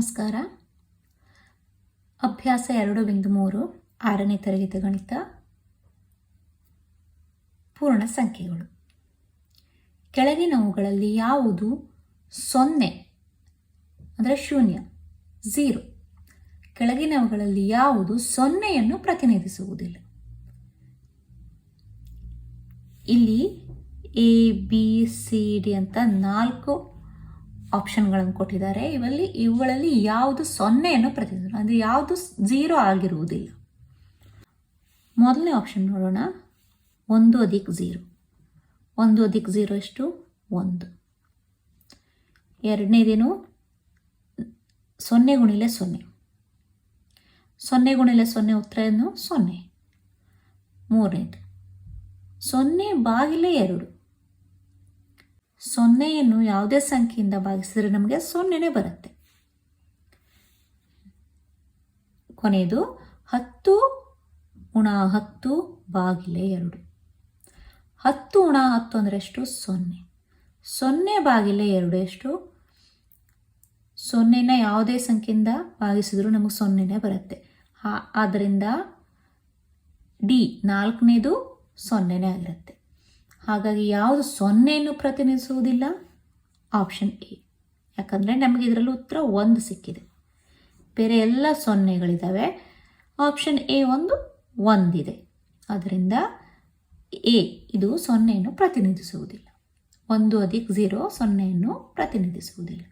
ನಮಸ್ಕಾರ. ಅಭ್ಯಾಸ ಎರಡು ಬಿಂದು ಮೂರು, ಆರನೇ ತರಗತಿ ಗಣಿತ. ಪೂರ್ಣ ಸಂಖ್ಯೆಗಳು. ಕೆಳಗಿನವುಗಳಲ್ಲಿ ಯಾವುದು? ಸೊನ್ನೆ, ಅಂದರೆ ಶೂನ್ಯ, ಝೀರೋ. ಕೆಳಗಿನವುಗಳಲ್ಲಿ ಯಾವುದು? ಸೊನ್ನೆಯನ್ನು ಪ್ರತಿನಿಧಿಸುವುದಿಲ್ಲ. ಇಲ್ಲಿ ಎ, ಬಿ, ಸಿ, ಡಿ ಅಂತ ನಾಲ್ಕು ಆಪ್ಷನ್ಗಳನ್ನು ಕೊಟ್ಟಿದ್ದಾರೆ. ಇವಲ್ಲಿ ಇವುಗಳಲ್ಲಿ ಯಾವುದು ಸೊನ್ನೆಯನ್ನು ಪ್ರತಿನಿಧಿಸ ಅಂದರೆ ಯಾವುದು ಝೀರೋ ಆಗಿರುವುದಿಲ್ಲ. ಮೊದಲನೇ ಆಪ್ಷನ್ ನೋಡೋಣ. ಒಂದು ಅಧಿಕ್ ಝೀರೋ ಒಂದು ಅಧಿಕ್ ಝೀರೋ ಎಷ್ಟು? ಒಂದು. ಎರಡನೇದೇನು? ಸೊನ್ನೆ ಗುಣಿಲೆ ಸೊನ್ನೆ. ಸೊನ್ನೆ ಗುಣಿಲೆ ಸೊನ್ನೆ ಉತ್ತರ ಏನು? ಸೊನ್ನೆ. ಮೂರನೇದು. ಸೊನ್ನೆ ಬಾಗಿಲೆ ಎರಡು. ಸೊನ್ನೆಯನ್ನು ಯಾವುದೇ ಸಂಖ್ಯೆಯಿಂದ ಭಾಗಿಸಿದರೆ ನಮಗೆ ಸೊನ್ನೆನೇ ಬರುತ್ತೆ. ಕೊನೆಯದು ಹತ್ತು ಉಣ ಹತ್ತು ಬಾಗಿಲೆ ಎರಡು. ಹತ್ತು ಉಣ ಹತ್ತು ಅಂದರೆ ಎಷ್ಟು? ಸೊನ್ನೆ. ಸೊನ್ನೆ ಬಾಗಿಲೆ ಎರಡು ಎಷ್ಟು? ಸೊನ್ನೆನ ಯಾವುದೇ ಸಂಖ್ಯೆಯಿಂದ ಭಾಗಿಸಿದರೂ ನಮಗೆ ಸೊನ್ನೆನೇ ಬರುತ್ತೆ. ಆದ್ದರಿಂದ ಡಿ ನಾಲ್ಕನೇದು ಸೊನ್ನೆನೇ ಆಗಿರುತ್ತೆ. ಹಾಗಾಗಿ ಯಾವುದು ಸೊನ್ನೆಯನ್ನು ಪ್ರತಿನಿಧಿಸುವುದಿಲ್ಲ? ಆಪ್ಷನ್ ಎ ಯಾಕಂದರೆ ನಮಗೆ ಇದರಲ್ಲಿ ಉತ್ತರ ಒಂದು ಸಿಕ್ಕಿದೆ. ಬೇರೆ ಎಲ್ಲ ಸೊನ್ನೆಗಳಿದ್ದಾವೆ ಆಪ್ಷನ್ ಎ ಒಂದು ಒಂದಿದೆ. ಆದ್ದರಿಂದ ಎ ಇದು ಸೊನ್ನೆಯನ್ನು ಪ್ರತಿನಿಧಿಸುವುದಿಲ್ಲ. ಒಂದು ಅಧಿಕ್ ಝೀರೋ ಸೊನ್ನೆಯನ್ನು ಪ್ರತಿನಿಧಿಸುವುದಿಲ್ಲ.